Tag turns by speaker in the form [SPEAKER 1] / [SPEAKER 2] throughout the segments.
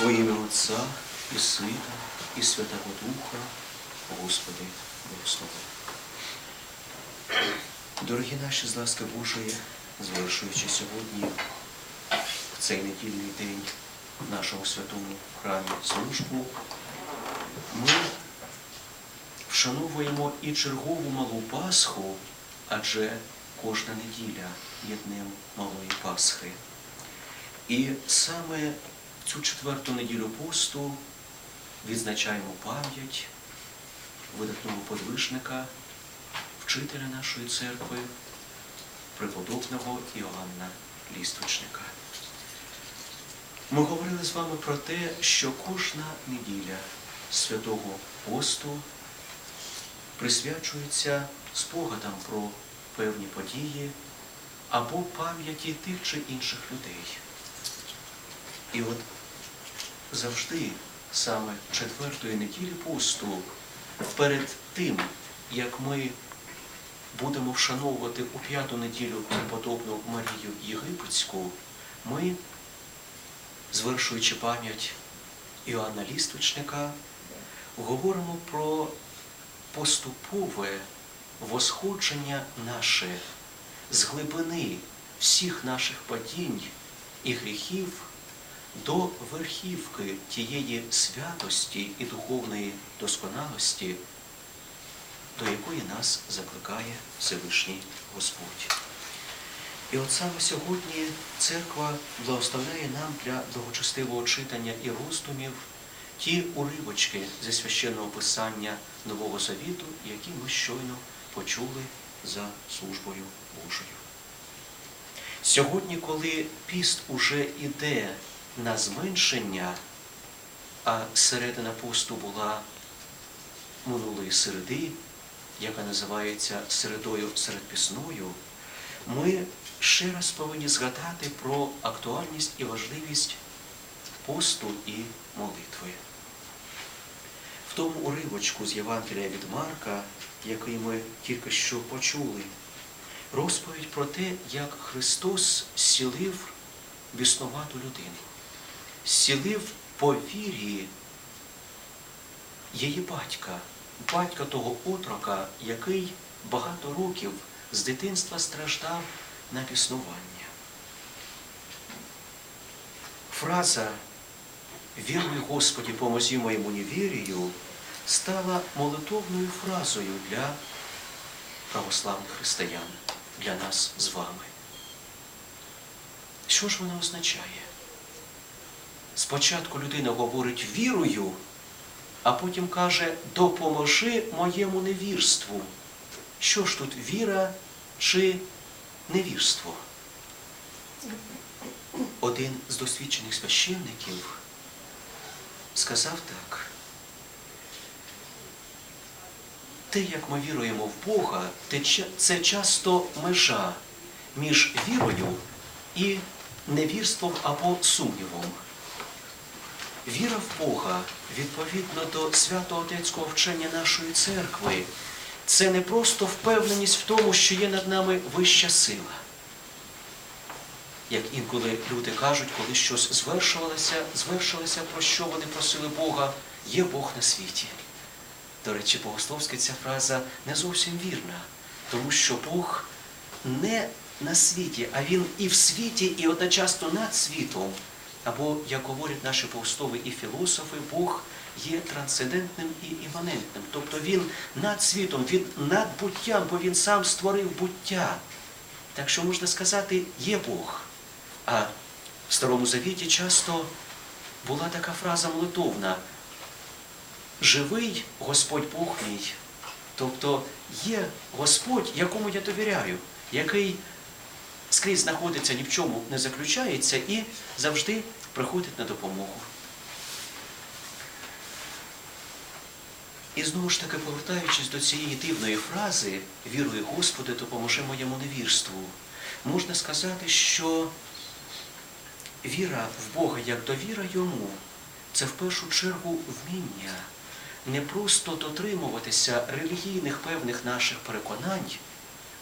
[SPEAKER 1] Во ім'я Отця і Сина, і Святого Духа, Господи, благослови. Дорогі наші з ласки Божої, завершуючи сьогодні в цей недільний день в нашому святому храмі службу, ми вшановуємо і чергову малу Пасху, адже кожна неділя є днем малої Пасхи. І саме цю четверту неділю посту відзначаємо пам'ять видатного подвижника, вчителя нашої церкви, преподобного Іоанна Ліствичника. Ми говорили з вами про те, що кожна неділя святого посту присвячується спогадам про певні події або пам'яті тих чи інших людей. І от завжди саме четвертої неділі посту, перед тим, як ми будемо вшановувати у п'яту неділю преподобну Марію Єгипетську, ми, звершуючи пам'ять Іоанна Ліствичника, говоримо про поступове восходження наше з глибини всіх наших падінь і гріхів до верхівки тієї святості і духовної досконалості, до якої нас закликає Всевишній Господь. І от саме сьогодні церква благословляє нам для благочестивого читання і роздумів ті уривочки зі священного писання Нового Завіту, які ми щойно почули за службою Божою. Сьогодні, коли піст уже іде на зменшення, а середина посту була минулої середи, яка називається середою середпісною, ми ще раз повинні згадати про актуальність і важливість посту і молитви. В тому уривочку з Євангелія від Марка, який ми тільки що почули, розповідь про те, як Христос зцілив біснувату людину, зцілив по вірі її батька, батька того отрока, який багато років з дитинства страждав на біснування. Фраза «Вірний Господі, поможи моєму невірію» стала молитовною фразою для православних християн, для нас з вами. Що ж вона означає? Спочатку людина говорить вірою, а потім каже допоможи моєму невірству. Що ж тут віра чи невірство? Один з досвідчених священників сказав так. Те, як ми віруємо в Бога, це часто межа між вірою і невірством або сумнівом. Віра в Бога, відповідно до свято-отецького вчення нашої церкви, це не просто впевненість в тому, що є над нами вища сила. Як інколи люди кажуть, коли щось звершувалося, звершилося, про що вони просили Бога, є Бог на світі. До речі, богословська ця фраза не зовсім вірна, тому що Бог не на світі, а Він і в світі, і одночасно над світом. Або, як говорять наші богослови і філософи, Бог є трансцендентним і іманентним. Тобто Він над світом, Він над буттям, бо Він сам створив буття. Так що можна сказати, є Бог. А в Старому Завіті часто була така фраза молитовна. Живий Господь Бог мій. Тобто є Господь, якому я довіряю, який скрізь знаходиться, ні в чому не заключається і завжди приходить на допомогу. І знову ж таки, повертаючись до цієї дивної фрази Вірую, Господи, допоможи моєму невірству, можна сказати, що віра в Бога як довіра йому це в першу чергу вміння не просто дотримуватися релігійних певних наших переконань.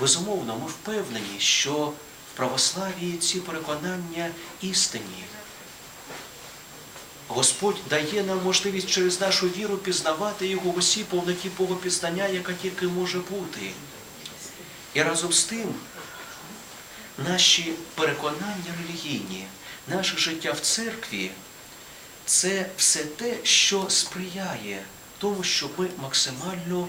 [SPEAKER 1] Безумовно, ми впевнені, що православії ці переконання істинні. Господь дає нам можливість через нашу віру пізнавати Його в усій повноті Богопізнання, яка тільки може бути. І разом з тим наші переконання релігійні, наше життя в церкві це все те, що сприяє тому, щоб ми максимально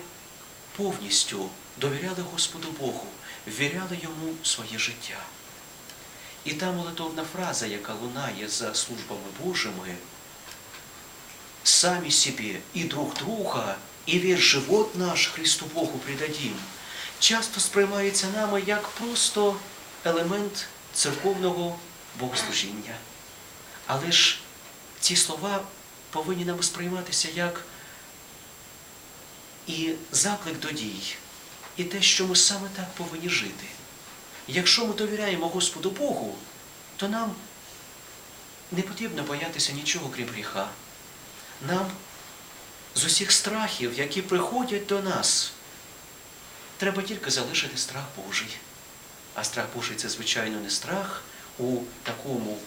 [SPEAKER 1] повністю довіряли Господу Богу, ввіряли йому своє життя. І та молитовна фраза, яка лунає за службами Божими, самі собі і друг друга, і весь живот наш Христу Богу придадім, часто сприймається нами як просто елемент церковного богослужіння. Але ж ці слова повинні нам сприйматися як і заклик до дій, і те, що ми саме так повинні жити. Якщо ми довіряємо Господу Богу, то нам не потрібно боятися нічого, крім гріха. Нам з усіх страхів, які приходять до нас, треба тільки залишити страх Божий. А страх Божий це, звичайно, не страх у такому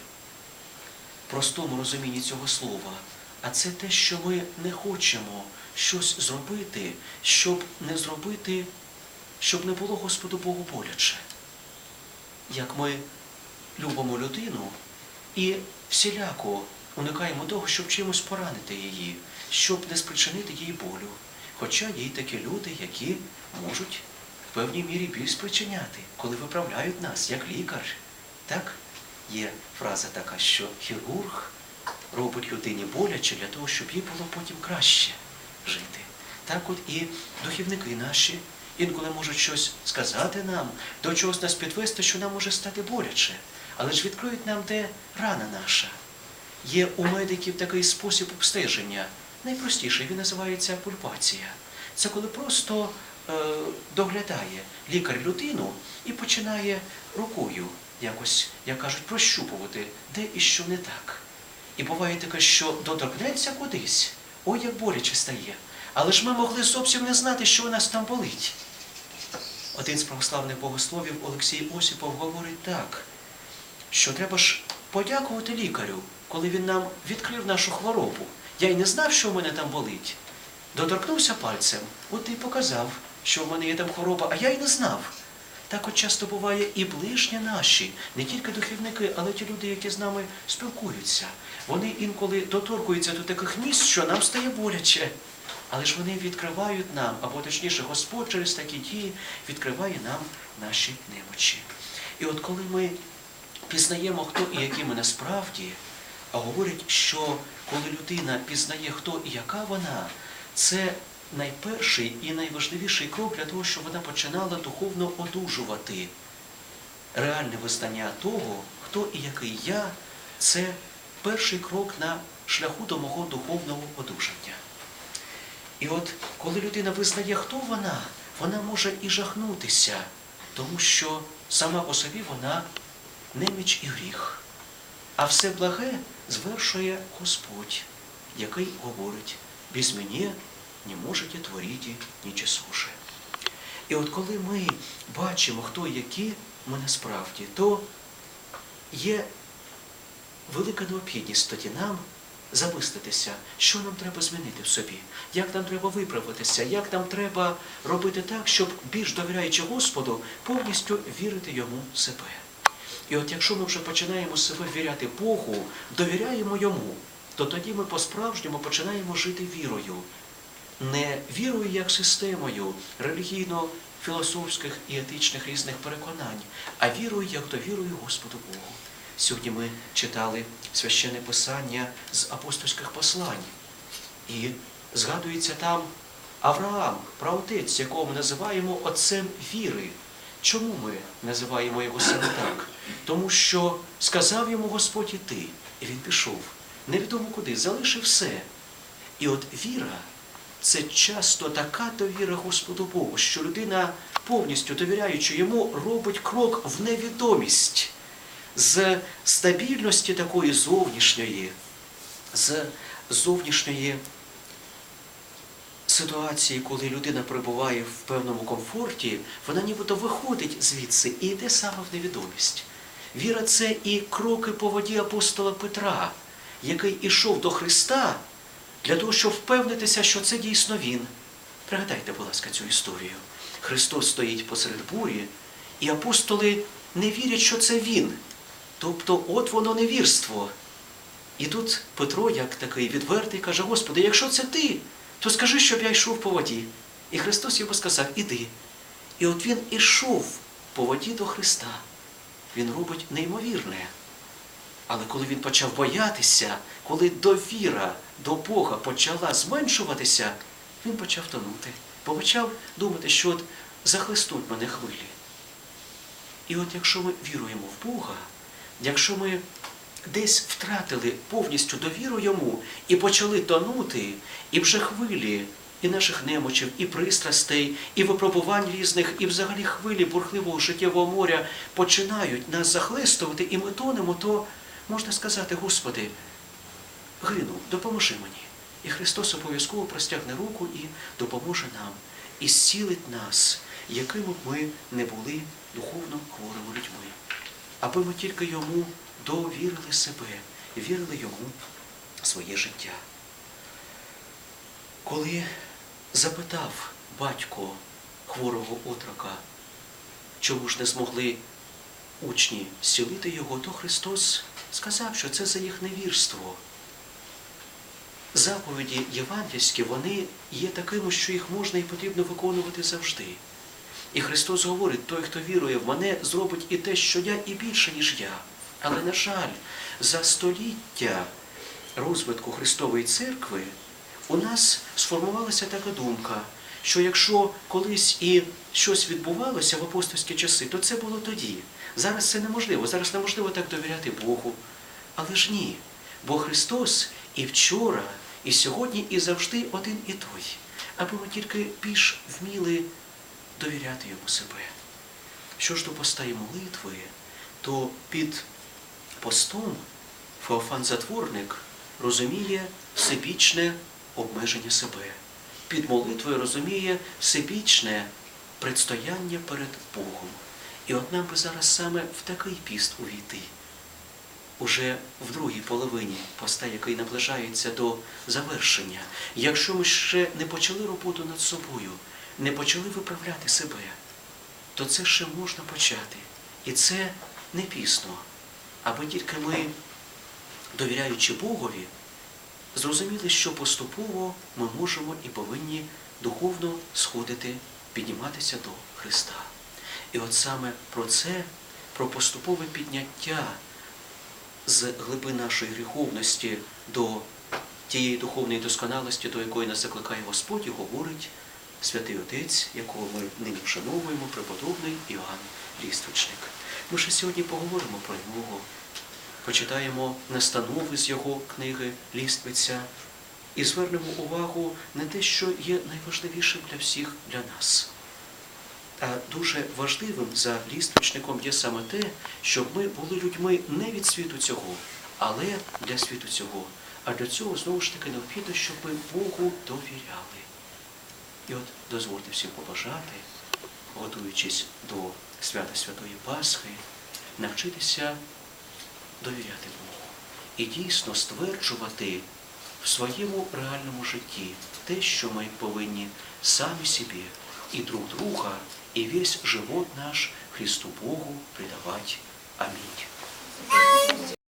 [SPEAKER 1] простому розумінні цього слова, а це те, що ми не хочемо щось зробити, щоб не зробити, щоб не було Господу Богу боляче. Як ми любимо людину і всіляко уникаємо того, щоб чимось поранити її, щоб не спричинити їй болю. Хоча є такі люди, які можуть в певній мірі біль спричиняти, коли виправляють нас, як лікар. Так? Є фраза така, що хірург робить людині боляче для того, щоб їй було потім краще жити. Так от і духівники наші інколи можуть щось сказати нам, до чогось нас підвести, що нам може стати боляче. Але ж відкриють нам, де рана наша. Є у медиків такий спосіб обстеження. Найпростіший, він називається пульпація. Це коли просто е, доглядає лікар людину і починає рукою якось, як кажуть, прощупувати, де і що не так. І буває таке, що доторкнеться кудись, ой, як боляче стає. Але ж ми могли зовсім не знати, що у нас там болить. Один з православних богословів Олексій Осіпов говорить так, що треба ж подякувати лікарю, коли він нам відкрив нашу хворобу. Я й не знав, що в мене там болить. Доторкнувся пальцем, от і показав, що в мене є там хвороба, а я й не знав. Так от часто буває і ближні наші, не тільки духовники, але ті люди, які з нами спілкуються. Вони інколи доторкуються до таких місць, що нам стає боляче. Але ж вони відкривають нам, або точніше, Господь через такі дії відкриває нам наші немочі. І от коли ми пізнаємо, хто і які ми насправді, а говорять, що коли людина пізнає, хто і яка вона, це найперший і найважливіший крок для того, щоб вона починала духовно одужувати. Реальне визнання того, хто і який я, це перший крок на шляху до мого духовного одужання. І от коли людина визнає, хто вона, вона може і жахнутися, тому що сама по собі вона неміч і гріх. А все благе звершує Господь, який говорить, без мене не можете творити нічесуше. І от коли ми бачимо, хто які ми насправді, то є велика необхідність тоді нам замислитися, що нам треба змінити в собі, як нам треба виправитися, як нам треба робити так, щоб більш довіряючи Господу, повністю вірити йому себе. І от якщо ми вже починаємо себе віряти Богу, довіряємо йому, то тоді ми по-справжньому починаємо жити вірою. Не вірою як системою релігійно-філософських і етичних різних переконань, а вірою як довірою Господу Богу. Сьогодні ми читали священне писання з апостольських послань. І згадується там Авраам, праотець, якого ми називаємо отцем віри. Чому ми називаємо його саме так? Тому що сказав йому Господь іти, і він пішов. Невідомо куди, залишив все. І от віра це часто така довіра Господу Богу, що людина, повністю довіряючи йому, робить крок в невідомість з стабільності такої зовнішньої, з зовнішньої ситуації, коли людина перебуває в певному комфорті, вона нібито виходить звідси і йде саме в невідомість. Віра це і кроки по воді апостола Петра, який ішов до Христа для того, щоб впевнитися, що це дійсно Він. Пригадайте, будь ласка, цю історію. Христос стоїть посеред бурі, і апостоли не вірять, що це Він. Тобто, от воно невірство. І тут Петро, як такий відвертий, каже: Господи, якщо це ти, то скажи, щоб я йшов по воді. І Христос йому сказав, іди. І от він ішов по воді до Христа. Він робить неймовірне. Але коли він почав боятися, коли довіра до Бога почала зменшуватися, він почав тонути, бо почав думати, що от захлестуть мене хвилі. І от якщо ми віруємо в Бога, якщо ми десь втратили повністю довіру йому і почали тонути, і вже хвилі і наших немочів, і пристрастей, і випробувань різних, і взагалі хвилі бурхливого життєвого моря починають нас захлистувати, і ми тонемо, то можна сказати, Господи, гину, допоможи мені. І Христос обов'язково простягне руку і допоможе нам, і зцілить нас, якими б ми не були духовно хворими людьми, аби ми тільки йому довірили себе, вірили йому своє життя. Коли запитав батько хворого отрока, чому ж не змогли учні зцілити його, то Христос сказав, що це за їх невірство. Заповіді євангельські, вони є такими, що їх можна і потрібно виконувати завжди. І Христос говорить, той, хто вірує в мене, зробить і те, що я, і більше, ніж я. Але, на жаль, за століття розвитку Христової церкви у нас сформувалася така думка, що якщо колись і щось відбувалося в апостольські часи, то це було тоді. Зараз це неможливо. Зараз неможливо так довіряти Богу. Але ж ні. Бо Христос і вчора, і сьогодні, і завжди один і той. Аби ми тільки більш вміли довіряти йому себе. Що ж до поста і молитви, то під постом Феофан Затворник розуміє всебічне обмеження себе. Під молитвою розуміє всебічне предстояння перед Богом. І от нам би зараз саме в такий піст увійти. Уже в другій половині поста, який наближається до завершення, якщо ми ще не почали роботу над собою, не почали виправляти себе, то це ще можна почати. І це не пісно, аби тільки ми, довіряючи Богові, зрозуміли, що поступово ми можемо і повинні духовно сходити, підніматися до Христа. І от саме про це, про поступове підняття з глиби нашої гріховності до тієї духовної досконалості, до якої нас закликає Господь, і говорить святий Отець, якого ми нині вшановуємо, преподобний Іоанн Ліствичник. Ми ще сьогодні поговоримо про нього, почитаємо настанови з його книги Ліствиця і звернемо увагу на те, що є найважливішим для всіх для нас. А дуже важливим за ліствичником є саме те, щоб ми були людьми не від світу цього, але для світу цього. А для цього знову ж таки необхідно, щоб ми Богу довіряли. І от дозвольте всім побажати, готуючись до свята Святої Пасхи, навчитися довіряти Богу і дійсно стверджувати в своєму реальному житті те, що ми повинні самі собі і друг друга, и весь живот наш Христу Богу предавать. Аминь.